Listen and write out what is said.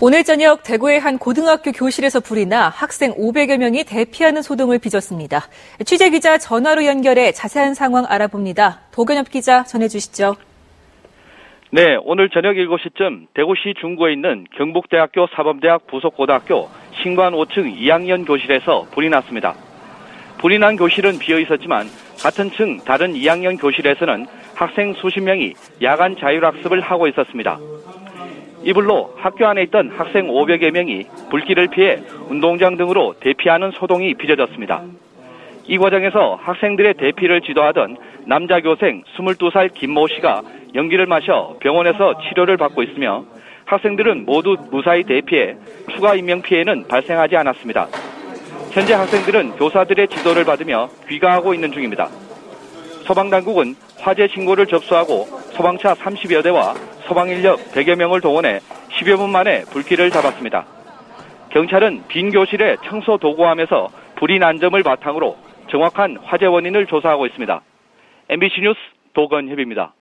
오늘 저녁 대구의 한 고등학교 교실에서 불이 나 학생 500여 명이 대피하는 소동을 빚었습니다. 취재 기자 전화로 연결해 자세한 상황 알아봅니다. 도견엽 기자 전해주시죠. 네, 오늘 저녁 7시쯤 대구시 중구에 있는 경북대학교 사범대학 부속고등학교 신관 5층 2학년 교실에서 불이 났습니다. 불이 난 교실은 비어 있었지만 같은 층 다른 2학년 교실에서는 학생 수십 명이 야간 자율학습을 하고 있었습니다. 이불로 학교 안에 있던 학생 500여 명이 불길을 피해 운동장 등으로 대피하는 소동이 빚어졌습니다. 이 과정에서 학생들의 대피를 지도하던 남자 교생 22살 김모 씨가 연기를 마셔 병원에서 치료를 받고 있으며 학생들은 모두 무사히 대피해 추가 인명 피해는 발생하지 않았습니다. 현재 학생들은 교사들의 지도를 받으며 귀가하고 있는 중입니다. 소방당국은 화재 신고를 접수하고 소방차 30여 대와 소방 인력 100여 명을 동원해 10여 분 만에 불길을 잡았습니다. 경찰은 빈 교실에 청소 도구함에서 불이 난 점을 바탕으로 정확한 화재 원인을 조사하고 있습니다. MBC 뉴스 도건협입니다.